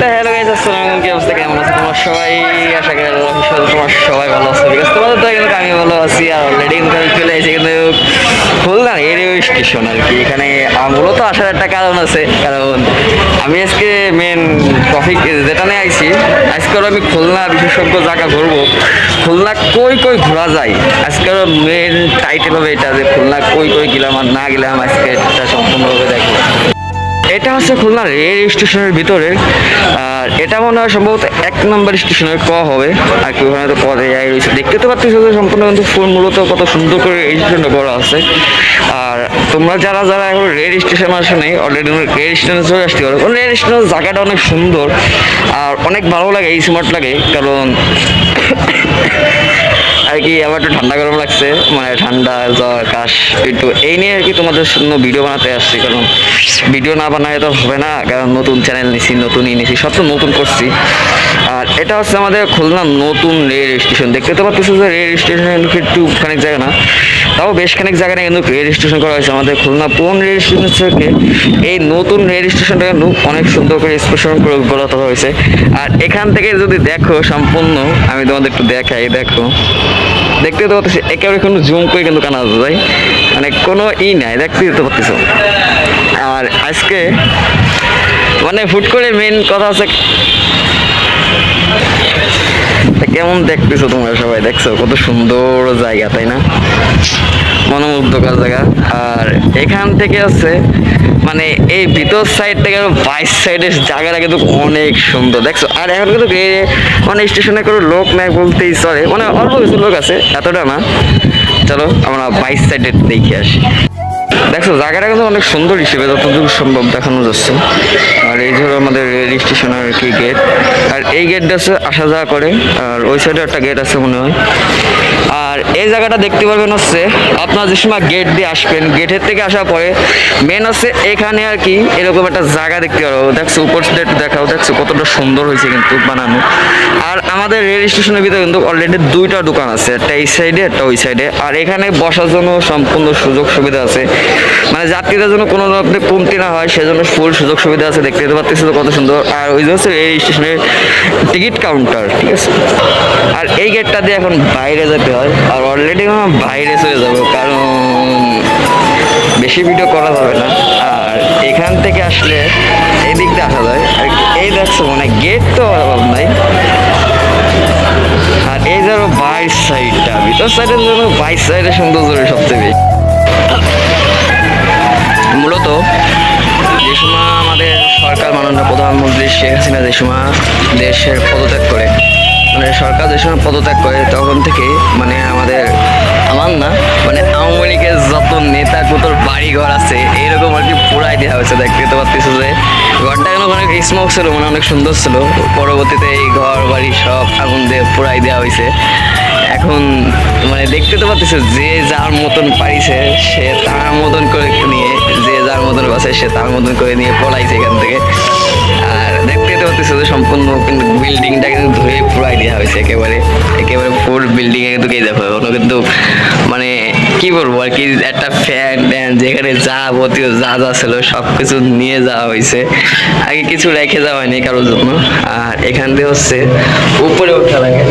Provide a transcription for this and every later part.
Hello guys আসসালামু আলাইকুম। কি অবস্থা? কেমন আছো? তোমার সবাই? আশা করি আল্লাহ তোমার সবাই ভালো আছে। বিকজ তোমাদের তো কিন্তু আমি ভালো আছি আর অলরেডি কিন্তু চলে এসেছি। কিন্তু খুলনা রেডিও স্টেশন আর কি। এখানে মূলত আসার একটা কারণ আছে। কারণ আমি আজকে মেন টপিক যেটা নিয়ে আইছি, আজকে আমি খুলনা বিশেষজ্ঞ জায়গা ঘুরবো খুলনা কই কই ঘোরা যায়? আজকের মেন টাইটেল হবে এটা যে খুলনা কই কই গেলাম আর না গেলাম, আজকে এটা সম্পূর্ণভাবে দেখব। এটা হচ্ছে খুলনা রেল স্টেশনের ভিতরে। আর এটা মনে হয় সম্ভবত এক নম্বর স্টেশনের ক হবে। আর কি ওখানে তো পদে যাই রয়েছে। দেখতে তো পাচ্ছি যে সম্পূর্ণ কিন্তু ফুল মূলত কত সুন্দর করে এই স্টেশনটা করা আছে। আর তোমরা যারা যারা এখন রেল স্টেশন আসে নেই অলরেডি রেল স্টেশনে চলে আসতে পারো। কারণ রেল স্টেশনের জায়গাটা অনেক সুন্দর। আর অনেক ভালো লাগে, এই স্মার্ট লাগে। কারণ আর কি, আমার একটু ঠান্ডা গরম লাগছে মানে ঠান্ডা, জ্বর, কাশ, একটু এই নিয়ে আর কি তোমাদের জন্য ভিডিও বানাতে আসছি, কারণ ভিডিও না বানায় তো হবে না, কারণ নতুন চ্যানেল নিছি নতুন ই নিছি, সব তো নতুন করছি। আর এটা হচ্ছে আমাদের খুলনা নতুন রেল স্টেশন দেখতে তো পাচ্ছি যে রেল স্টেশন একটু খানিক জায়গা না? তাও বেশ খানিক জায়গায় কিন্তু রেল স্টেশন করা হয়েছে আমাদের খুলনা। পুরন রেল স্টেশন থেকে এই নতুন রেল স্টেশনটা কিন্তু অনেক সুন্দর করে স্পেশন করে গড়ে তোলা হয়েছে। আর এখান থেকে যদি দেখো সম্পূর্ণ, আমি তোমাদের একটু দেখাই, দেখো। দেখতে তো পাচ্ছি, একেবারে কোনো জুম করে কিন্তু কানা যায় মানে কোনো ই নাই, দেখতে তো পাচ্ছ। আর আজকে মানে ফুট করে মেন কথা তা কেমন দেখতেছো তোমরা সবাই? দেখছ, কত সুন্দর জায়গা, তাই না? মনোমুগ্ধকর জায়গা। আর এখান থেকে হচ্ছে মানে এই ভিতর সাইড থেকে বাইশ সাইডের জায়গাটা কিন্তু অনেক সুন্দর। দেখছ? আর এখন কিন্তু মানে স্টেশনে কোনো লোক নাই বলতেই চলে। মানে অল্প কিছু লোক আছে, এতটা না। চলো, আমরা বাইশ সাইডে দেখে আসি। দেখো জায়গাটা কিন্তু অনেক সুন্দর হিসেবে যতদূর সম্ভব দেখানো যাচ্ছে। আর এই ধরো আমাদের রেল স্টেশনের আর কি গেট আর এই গেটটা আছে আসা যাওয়া করে, আর ওই সাইডে একটা গেট আছে মনে হয়। আর এই জায়গাটা দেখতে পারবেন হচ্ছে, আপনার যে সময় গেট দিয়ে আসবেন গেটের থেকে আসার পরে মেন হচ্ছে এখানে আর কি এরকম একটা জায়গা দেখতে পারব দেখছ, উপর একটু দেখাও, দেখছ কতটা সুন্দর হয়েছে কিন্তু বানানো। আর আমাদের রেল স্টেশনের ভিতরে কিন্তু অলরেডি দুইটা দোকান আছে, একটা এই সাইডে একটা ওই সাইডে আর এখানে বসার জন্য সম্পূর্ণ সুযোগ সুবিধা আছে। মানে যাত্রীদের জন্য কোনো রকমের কমতি না হয়, সেজন্য ফুল সুযোগ সুবিধা আছে দেখতে তো পাচ্ছি তো কত সুন্দর। আর ওই হচ্ছে রেল স্টেশনের টিকিট কাউন্টার, ঠিক আছে? আর এই গেটটা দিয়ে এখন বাইরে যেতে হয়। আর অলরেডি বাইরে চলে যাব, কারণ বেশি ভিডিও করা যাবে না। আর এখান থেকে আসলে এই দিকটা আসা যায়। আর এই দেখছ মানে গেট তো অভাব নাই। আর এই ধরো বাইশ সাইডটা ভিতর সাইডের জন্য বাইশ সাইডের সৌন্দর্য সবচেয়ে বেশি। মাননীয় প্রধানমন্ত্রী শেখ হাসিনা সময় দেশের পদত্যাগ করে মানে সরকার সময় পদত্যাগ করে, তখন থেকে মানে আমাদের আমার না মানে আওয়ামী লীগের যত নেতা কুতোর বাড়ি ঘর আছে, এরকম আর কি পুরাই দেওয়া হয়েছে। দেখতে তো পাচ্ছিস যে ঘরটা কিন্তু অনেক স্মোক ছিল মানে অনেক সুন্দর ছিল। পরবর্তীতে এই ঘর, বাড়ি সব আগুন দিয়ে পুরাই দেওয়া হয়েছে। এখন মানে দেখতে তো পাচ্ছিস যে যার মতন পাইছে সে তার মতন করে নিয়ে, যে যার মতন বাসে সে তার মতন করে নিয়ে পলাইছে এখান থেকে। তো সম্পূর্ণ বিল্ডিংটা কিন্তু ধরে পুরাই দেওয়া হয়েছে, একেবারে একেবারে ফুল বিল্ডিং এ কিন্তু দেখো ওখানে কিন্তু মানে কি বলব আর কি, একটা ফ্যান ট্যান যেখানে যাবতীয় যা যা ছিল সব কিছু নিয়ে যাওয়া হয়েছে। আগে কিছু রেখে যাওয়া হয়নি কারোর জন্য। আর এখান দিয়ে হচ্ছে উপরে ওঠা লাগে।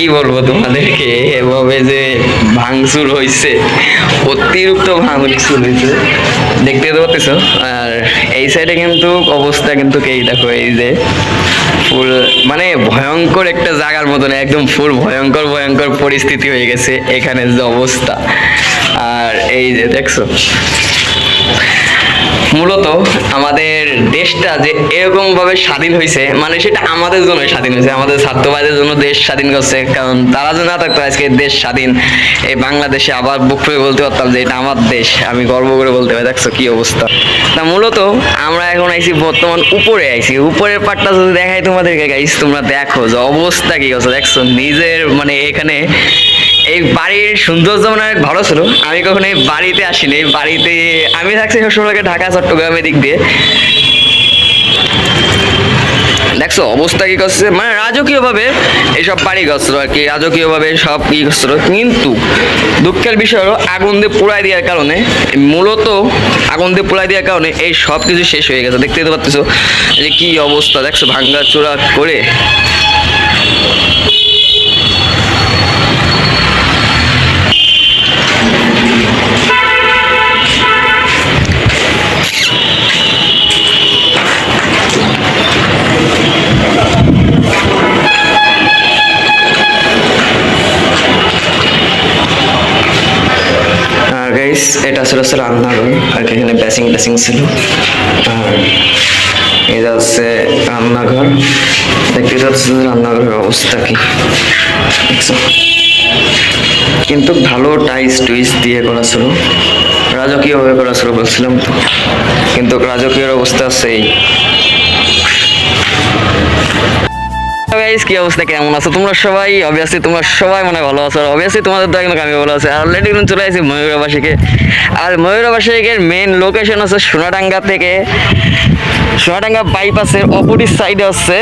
কি বলব তোমাদেরকে? এভাবে যে ভাঙচুর হয়েছে অতিরিক্ত ভাঙচুর হয়েছে দেখতে তো পাচ্ছ? আর এই সাইডে কিন্তু অবস্থা কিন্তু এই দেখো এই যে ফুল মানে ভয়ঙ্কর একটা জায়গার মতন, একদম ফুল ভয়ঙ্কর ভয়ঙ্কর পরিস্থিতি হয়ে গেছে এখানে যে অবস্থা। আর এই যে দেখছ মূলত আমাদের দেশটা যে এরকম ভাবে স্বাধীন হয়েছে মানে সেটা আমাদের জন্য স্বাধীন হয়েছে আমাদের ছাত্রবাদের জন্য দেশ স্বাধীন করছে, কারণ তারা যদি না থাকতো আজকে দেশ স্বাধীন। এই বাংলাদেশে আবার বুক ফুলে বলতে পারতাম যে এটা আমার দেশ, আমি গর্ব করে বলতে পারি, দেখছ কি অবস্থা। তা মূলত আমরা এখন আইছি বর্তমান উপরে আইছি, উপরের পাটটা যদি দেখাই তোমাদেরকে গাইস তোমরা দেখো যে অবস্থা কি হচ্ছে দেখছ নিজের মানে এখানে এই বাড়ির সৌন্দর্য মানে ভালো ছিল। আমি কখনো এই বাড়িতে আসিনি। এই বাড়িতে আমি থাকছি সবসময় ঢাকা চট্টগ্রামের দিক দিয়ে। দেখ দেখছ, অবস্থা কি করছে? মানে রাজকীয় ভাবে এইসব বাড়ি করছিল আর কি রাজকীয় ভাবে সব কি করছিল। কিন্তু দুঃখের বিষয় হলো, আগুন দিয়ে পুড়াই দেওয়ার কারণে, মূলত আগুন দিয়ে পুড়াই দেওয়ার কারণে এই সব কিছু শেষ হয়ে গেছে। দেখতে পাচ্ছ যে কি অবস্থা। দেখছ, ভাঙ্গা চোরা করে এটা ছিল হচ্ছে রান্নাঘর আর এখানে বেসিং টেসিং ছিল। আর এটা হচ্ছে রান্নাঘর, দেখতে পাচ্ছ রান্নাঘরের অবস্থা কি। কিন্তু ভালো টাইস টুইস দিয়ে করা ছিল। রাজকীয়ভাবে করা ছিল বলছিলাম তো। কিন্তু রাজকীয় অবস্থা সেই। গাইস কি অবস্থা? কেমন আছো? তোমরা সবাই? অবভিয়াসলি তোমরা সবাই ভালো আছো। অবভিয়াসলি তোমাদের তো একদম আমি ভালো আর অলরেডি কিন্তু চলে আসি ময়ূরাবাসীকে। আর মেন লোকেশন হচ্ছে সোনাডাঙ্গা থেকে। সোনাডাঙ্গা বাইপাসের অপোজিট সাইডে হচ্ছে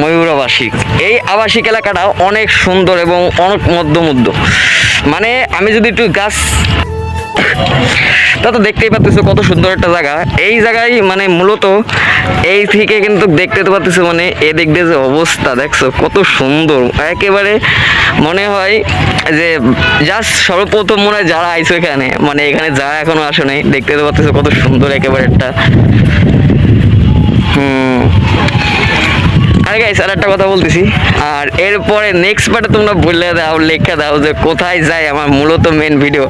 ময়ূরাবাসিক এই আবাসিক এলাকাটা অনেক সুন্দর এবং অনেক মধ্যমধ্য মানে আমি যদি একটু গাছ তা তো দেখতেই পাচ্ছ কত সুন্দর একটা জায়গা। এই জায়গায় মানে মূলত এই থেকে কিন্তু দেখতে পাচ্ছ মানে এদিক দিয়ে যে অবস্থা, দেখছ কত সুন্দর। একেবারে মনে হয় যে জাস্ট সর্বপ্রথম মনে হয় যারা আইছো এখানে মানে এখানে যারা এখনও আসে নাই, দেখতে পাচ্ছ কত সুন্দর একেবারে একটা। হুম। আর গাইস আর একটা কথা বলতেছি। আর এরপরে নেক্সট পার্টে তোমরা বললে দাও, লেখা দাও যে কোথায় যায় আমার মূলত মেন ভিডিও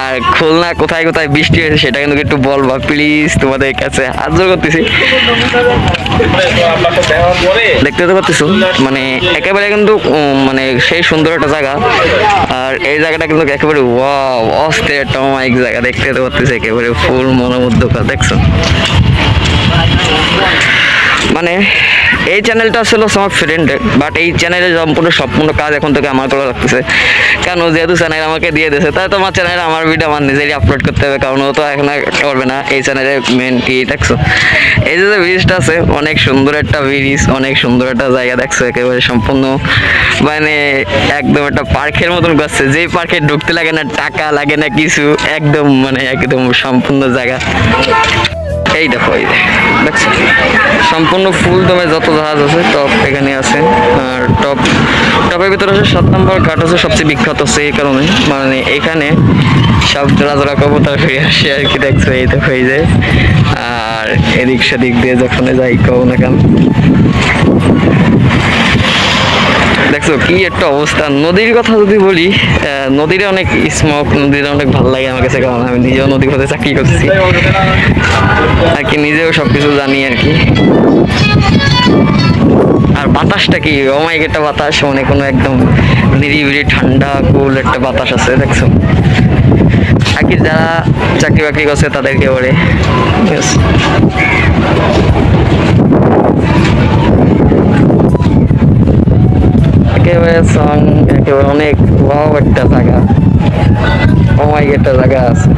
আর খুলনা কোথায় কোথায় বৃষ্টি হয়েছে সেটা কিন্তু একটু বলবা প্লিজ তোমাদের কাছে করতেছি। দেখতে তো মানে একেবারে কিন্তু মানে সেই সুন্দর একটা জায়গা। আর এই জায়গাটা কিন্তু একেবারে ওয়াও অস্থির একটা মাইক জায়গা, দেখতে তো একেবারে ফুল মনোমুগ্ধকর, দেখছ? মানে এই চ্যানেলটা আসলে আমার ফ্রেন্ডের বাট এই চ্যানেলে সম্পূর্ণ সম্পূর্ণ কাজ এখন থেকে আমার করা লাগতেছে। কেন? যেহেতু চ্যানেল আমাকে দিয়ে দিয়েছে, তাই তোমার চ্যানেলে আমার ভিডিও আমার নিজেরই আপলোড করতে হবে, কারণ ও তো এখন করবে না। এই চ্যানেলে মেন কি, দেখছ? এই যে ব্রিজটা আছে, অনেক সুন্দর একটা ব্রিজ অনেক সুন্দর একটা জায়গা দেখছ, একেবারে সম্পূর্ণ মানে একদম একটা পার্কের মতন করছে। যেই পার্কে ঢুকতে লাগে না, টাকা লাগে না কিছু, একদম মানে একদম সম্পূর্ণ জায়গা। এই দেখো এই দেখো। দেখছ? সম্পূর্ণ ফুল দমে যত জাহাজ আছে টপ এখানে আছে। আর টপ টপের ভিতরে আছে সাত নম্বর ঘাট আছে সবচেয়ে বিখ্যাত আছে এই কারণে। মানে এখানে সব জোড়া কবতার ফিরে আসে আর কি, দেখছ? এই দেখো, এই যে। আর এদিক সেদিক দিয়ে যখন যাই কবো না কেন? দেখছ কি একটা অবস্থা। নদীর কথা যদি বলি নদীরে অনেক স্মোক নদীরে অনেক ভালো লাগে আমার কাছে, কারণ আমি নিজেও নদী পথে চাকরি করছি। আর কি, নিজেও সবকিছু জানি আর কি। আর বাতাসটা কি? অমায়িক একটা বাতাস মানে কোনো একদম নিরিবিলি, ঠান্ডা কুল একটা বাতাস আছে, দেখছ? আর কি যারা চাকরি বাকরি করছে, তাদেরকে বলে। একেবারে সং একেবারে অনেক ওয়াও একটা জায়গা। অমায়িক একটা জায়গা আছে।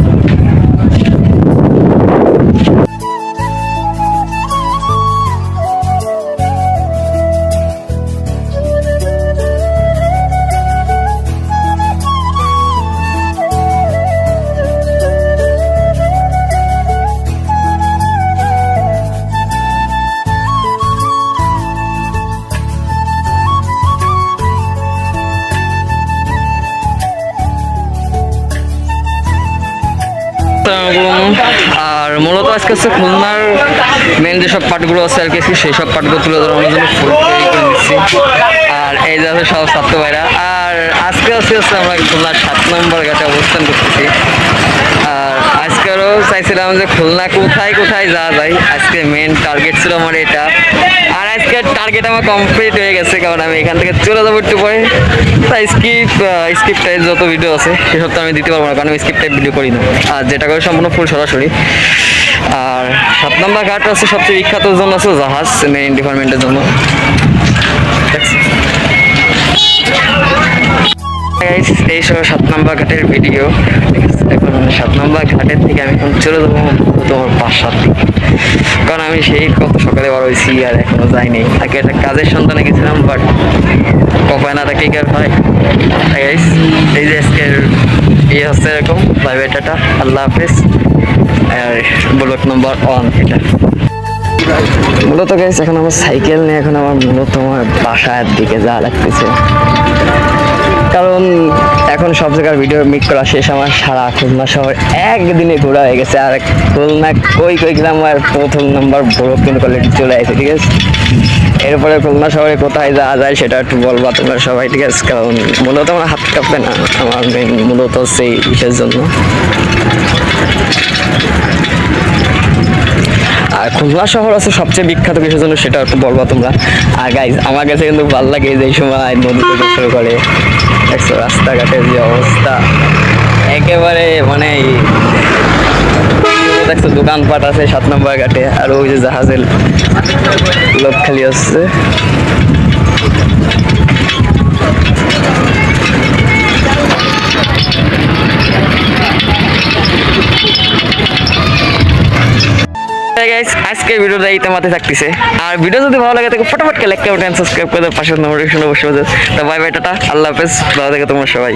হচ্ছে খুলনার মেন যেসব পার্টগুলো আছে আর কি, সেই সব পার্টগুলো তুলে ধরানোর জন্য ফুল তৈরি করে নিচ্ছি আর এই যে আছে সব ছাত্র ভাইরা। আর আজকে আছে আমরা খুলনার সাত নম্বর ঘাটে অবস্থান করতেছি। আজকেরও চাইছিলাম যে খুলনা কোথায় কোথায় যাওয়া যায়। আজকে মেন টার্গেট ছিল আমার এটা। আর আজকে টার্গেট আমার কমপ্লিট হয়ে গেছে, কারণ আমি এখান থেকে চলে যাব একটু পরে। তাই স্কিপ স্কিপ টাইপ যত ভিডিও আছে সেসব তো আমি দিতে পারব না, কারণ আমি স্কিপ টাইপ ভিডিও করি না। আর যেটা করে সম্পূর্ণ ফুল সরাসরি। আর সাত নম্বর ঘাট আছে, সবচেয়ে বিখ্যাত জন্য আছে জাহাজ মেরিন ডিপার্টমেন্টের জন্য। এই সব সাত নম্বর ঘাটের ভিডিও এখন সাত নম্বর ঘাটের থেকে আমি এখন চলে যাব তোমার বাসার দিকে। কারণ আমি সেই কত সকালে বড় হয়েছি আর এখনও যাইনি। আগে একটা কাজের সন্ধানে গেছিলাম বাট কপায় না থাকলে কি আর হয়। এই যে আজকের ইয়ে হচ্ছে এরকম বাই টাটা আল্লাহ হাফেজ। আর ব্লক নম্বর ওয়ান এটা। মূলত গাইস এখন আমার সাইকেল নিয়ে এখন আমার মূলত আমার বাসার দিকে যাওয়া লাগতেছে। কারণ এখন সব জায়গার ভিডিও মিট করা শেষ, আমার সারা খুলনা শহর একদিনে ঘোরা হয়ে গেছে। আর খুলনা কই কই গেলাম আর প্রথম নাম্বার বড় কিন্তু কোয়ালিটি চলে আসে, ঠিক আছে? এরপরে খুলনা শহরে কোথায় যাওয়া যায় সেটা একটু বলবা তোমরা সবাই, ঠিক আছে? কারণ মূলত আমার হাত কাঁপবে না, আমার মেন মূলত সেই ইসের জন্য। আর খুলনা শহর আছে সবচেয়ে বিখ্যাত কিসের জন্য, সেটা একটু বলবা তোমরা। আর গাইজ আমার কাছে কিন্তু ভালো লাগে যে সময় নদী থেকে শুরু করে। দেখছ রাস্তাঘাটের যে অবস্থা। একেবারে মানে দেখছ, দোকানপাট আছে সাত নম্বর ঘাটে, আর ওই যে জাহাজের লোক খালি আসছে। গাইস আজকের ভিডিওটা এই তোমাতে থাকতেছে। আর ভিডিও যদি ভালো লাগে, তাকে ফটাফট লাইক কমেন্ট সাবস্ক্রাইব করে পাশে নোটিফিকেশন অবশ্যই তো বাই বাই টাটা, আল্লাহ হাফেজ, ভালো থাকে তোমার সবাই।